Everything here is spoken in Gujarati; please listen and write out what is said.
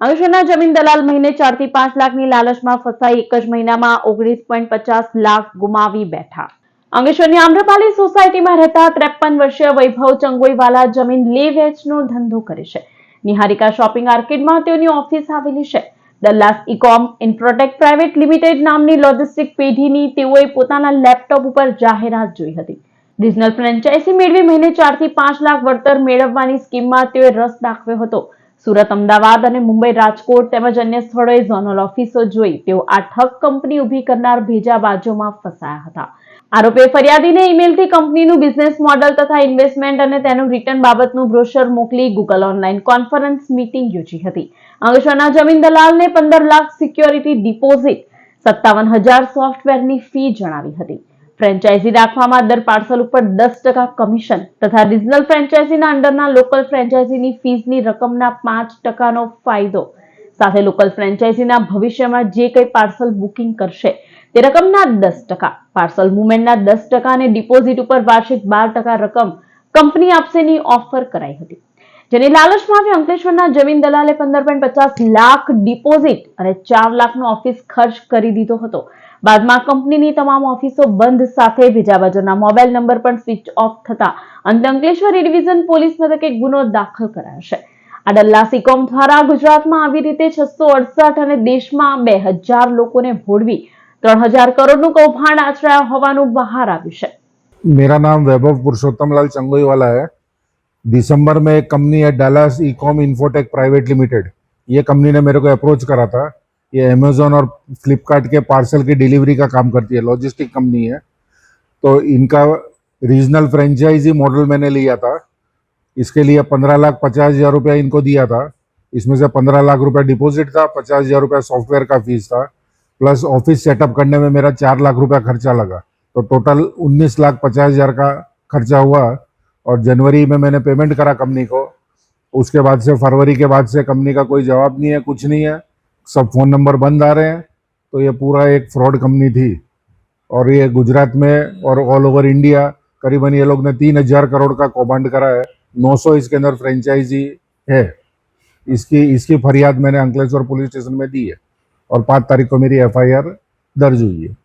અંકલેશ્વરના જમીન દલાલ મહિને ચારથી પાંચ લાખની લાલચમાં ફસાઈ એક જ મહિનામાં ઓગણીસ પોઈન્ટ પચાસ લાખ ગુમાવી બેઠા. અંગેશ્વરની આમ્રપાલી સોસાયટીમાં રહેતા ત્રેપન વર્ષીય વૈભવ ચંગોઈવાલા જમીન લે વેચનો ધંધો કરે છે. નિહારિકા શોપિંગ આર્કેડમાં તેઓની ઓફિસ આવેલી છે. Dallas Ecom Infotech private limited નામની લોજિસ્ટિક પેઢીની તેઓએ પોતાના લેપટોપ ઉપર જાહેરાત જોઈ હતી. રિજનલ ફ્રેન્ચાઇઝી મેળવી મહિને ચારથી પાંચ લાખ વળતર મેળવવાની સ્કીમમાં તેઓએ રસ દાખવ્યો હતો. સુરત, અમદાવાદ અને મુંબઈ રાજકોટ તેમજ અન્ય સ્થળોએ ઝોનલ ઓફિસો જોઈ તેઓ આ ઠગ કંપની ઊભી કરનાર ભેજા બાજુમાં ફસાયા હતા. આરોપીએ ફરિયાદીને ઈમેલથી કંપનીનું બિઝનેસ મોડલ તથા ઇન્વેસ્ટમેન્ટ અને તેનું રિટર્ન બાબતનું બ્રોશર મોકલી ગૂગલ ઓનલાઈન કોન્ફરન્સ મીટિંગ યોજી હતી. અંગેશ્વરના જમીન દલાલને પંદર લાખ સિક્યોરિટી ડિપોઝિટ, સત્તાવન હજાર સોફ્ટવેરની ફી જણાવી હતી. ફ્રેન્ચાઇઝી રાખવામાં દર પાર્સલ ઉપર દસ ટકા કમિશન તથા રિજનલ ફ્રેન્ચાઇઝીના અંડરના લોકલ ફ્રેન્ચાઇઝીની ફીસની રકમના પાંચ ટકાનો ફાયદો. સાથે લોકલ ફ્રેન્ચાઇઝીના ભવિષ્યમાં જે કંઈ પાર્સલ બુકિંગ કરશે તે રકમના દસ ટકા. પાર્સલ મુવમેન્ટના દસ ટકા અને ડિપોઝિટ ઉપર વાર્ષિક બાર ટકા રકમ કંપની આપશેની ઓફર કરાઈ હતી. જેની લાલચમાં અંકલેશ્વરના જમીન દલાલે પંદર પોઈન્ટ પચાસ લાખ ડિપોઝિટ અને ચાર લાખનો ઓફિસ ખર્ચ કરી દીધો હતો. બાદમાં કંપનીની તમામ ઓફિસો બંધ સાથે ભેજાબાજોના મોબાઈલ નંબર પણ સ્વિચ ઓફ થતા અંત અંકલેશ્વર ડિવિઝન પોલીસ મથકે ગુનો દાખલ કરાયો છે. આ ડલ્લા સિકોમ દ્વારા ગુજરાતમાં આવી રીતે છસો અડસઠ અને દેશમાં બે હજાર લોકોને ભોળવી, ત્રણ હજાર કરોડનું કૌભાંડ આચરાયા હોવાનું બહાર આવ્યું છે. મેરા નામ વૈભવ પુરુષોત્તમલાલ ચંગોઈવાલા હૈ. दिसंबर में एक कंपनी है Dallas Ecom Infotech private limited ये कंपनी ने मेरे को अप्रोच करा था। ये अमेजोन और फ्लिपकार्ट के पार्सल की डिलीवरी का काम करती है। लॉजिस्टिक कंपनी है। तो इनका रीजनल फ्रेंचाइजी मॉडल मैंने लिया था। इसके लिए पंद्रह लाख पचास हज़ार रुपया इनको दिया था। इसमें से पंद्रह लाख रुपया डिपॉजिट था, पचास हज़ार रुपया सॉफ्टवेयर का फ़ीस था। प्लस ऑफ़िस सेटअप करने में मेरा चार लाख रुपया खर्चा लगा। तो टोटल उन्नीस लाख पचास हज़ार का खर्चा हुआ। और जनवरी में मैंने पेमेंट करा कंपनी को। उसके बाद से फरवरी के बाद से कंपनी का कोई जवाब नहीं है, कुछ नहीं है। सब फ़ोन नंबर बंद आ रहे हैं। तो ये पूरा एक फ्रॉड कंपनी थी। और ये गुजरात में और ऑल ओवर इंडिया करीबन ये लोग ने तीन हज़ार करोड़ का कौभांड करा है। 900 इसके अंदर फ्रेंचाइजी है। इसकी इसकी फरियाद मैंने अंकलेश्वर पुलिस स्टेशन में दी है। और पाँच तारीख को मेरी एफआईआर दर्ज हुई है।